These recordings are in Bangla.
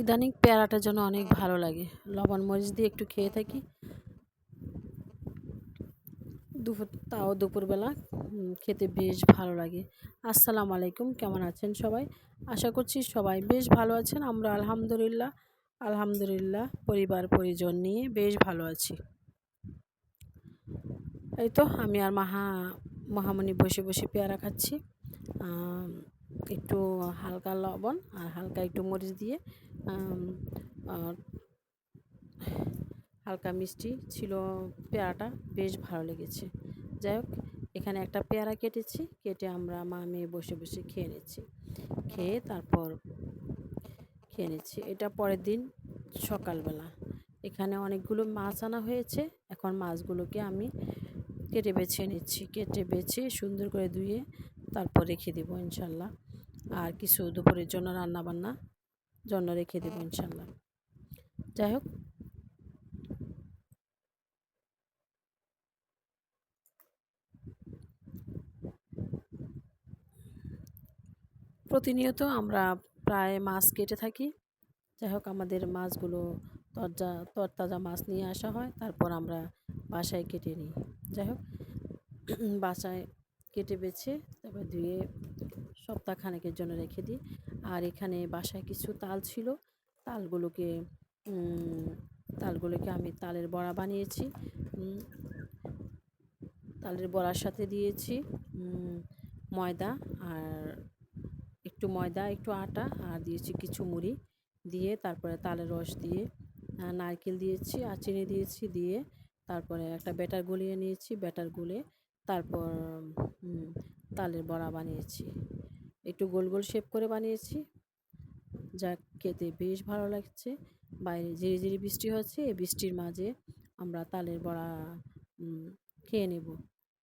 ইদানিং পেয়ারাটা যেন অনেক ভালো লাগে। লবণ মরিচ দিয়ে একটু খেয়ে থাকি। দুপুর, তাও দুপুরবেলা খেতে বেশ ভালো লাগে। আসসালামু আলাইকুম, কেমন আছেন সবাই? আশা করছি সবাই বেশ ভালো আছেন। আমরা আলহামদুলিল্লাহ আলহামদুলিল্লাহ, পরিবার পরিজন নিয়ে বেশ ভালো আছি। এই তো, আমি আর মাহা, মহামণি বসে বসে পেয়ারা খাচ্ছি। একটু হালকা লবণ আর হালকা একটু মরিচ দিয়ে হালকা মিষ্টি ছিল পেয়ারাটা, বেশ ভালো লেগেছে। যাই হোক, এখানে একটা পেয়ারা কেটেছি, কেটে আমরা মা মেয়ে বসে বসে খেয়ে নিচ্ছি। খেয়ে তারপর খেয়ে নিচ্ছি। এটা পরের দিন সকালবেলা। এখানে অনেকগুলো মাছ আনা হয়েছে, এখন মাছগুলোকে আমি কেটে বেছে নিচ্ছি। কেটে বেছে সুন্দর করে ধুয়ে তারপর রেখে দেবো, ইনশাল্লাহ। আর কিছু দুপুরের জন্য রান্না বান্না জন্য রেখে দেবো ইনশাল্লাহ যাই হোক। প্রতিনিয়ত আমরা প্রায় মাছ কেটে থাকি। যাই হোক, আমাদের মাছগুলো তরজা, তরতাজা মাছ নিয়ে আসা হয়, তারপর আমরা বাসায় কেটে নিই। যাই হোক, বাসায় কেটে বেছে তারপর ধুয়ে সপ্তাহখানেকের জন্য রেখে দিই। আর এখানে বাসায় কিছু তাল ছিল, তালগুলোকে তালগুলোকে আমি তালের বড়া বানিয়েছি। তালের বড়ার সাথে দিয়েছি ময়দা আর একটু ময়দা, একটু আটা আর দিয়েছি কিছু মুড়ি দিয়ে তারপরে তালের রস দিয়ে নারকেল দিয়েছি আর চিনি দিয়েছি দিয়ে তারপরে একটা ব্যাটার গলিয়ে নিয়েছি। ব্যাটার গুলে তারপর তালের বড়া বানিয়েছি। একটু গোল গোল শেপ করে বানিয়েছি। যা খেতে বেশ ভালো লাগছে। বাইরে ঝিরি ঝিরি বৃষ্টি হচ্ছে, এই বৃষ্টির মাঝে আমরা তালের বড়া খেয়ে নেব।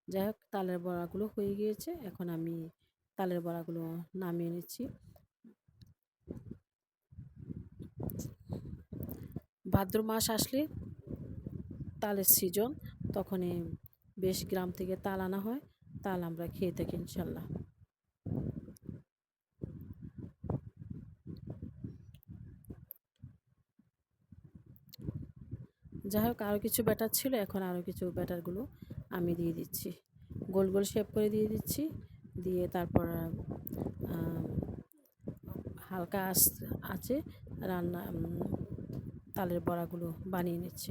যাই হোক, তালের বড়াগুলো হয়ে গিয়েছে। এখন আমি তালের বড়াগুলো নামিয়ে নিচ্ছি। ভাদ্র মাস আসলে তালের সিজন তখনই বেশ গ্রাম থেকে তাল আনা হয়। তাল আমরা খেয়ে থাকি ইনশাল্লাহ। যাই হোক আরও কিছু ব্যাটার ছিল, এখন আরও কিছু ব্যাটারগুলো আমি দিয়ে দিচ্ছি। গোল গোল শেপ করে দিয়ে দিচ্ছি, দিয়ে তারপর হালকা আছে, রান্না তালের বড়াগুলো বানিয়ে নিচ্ছি।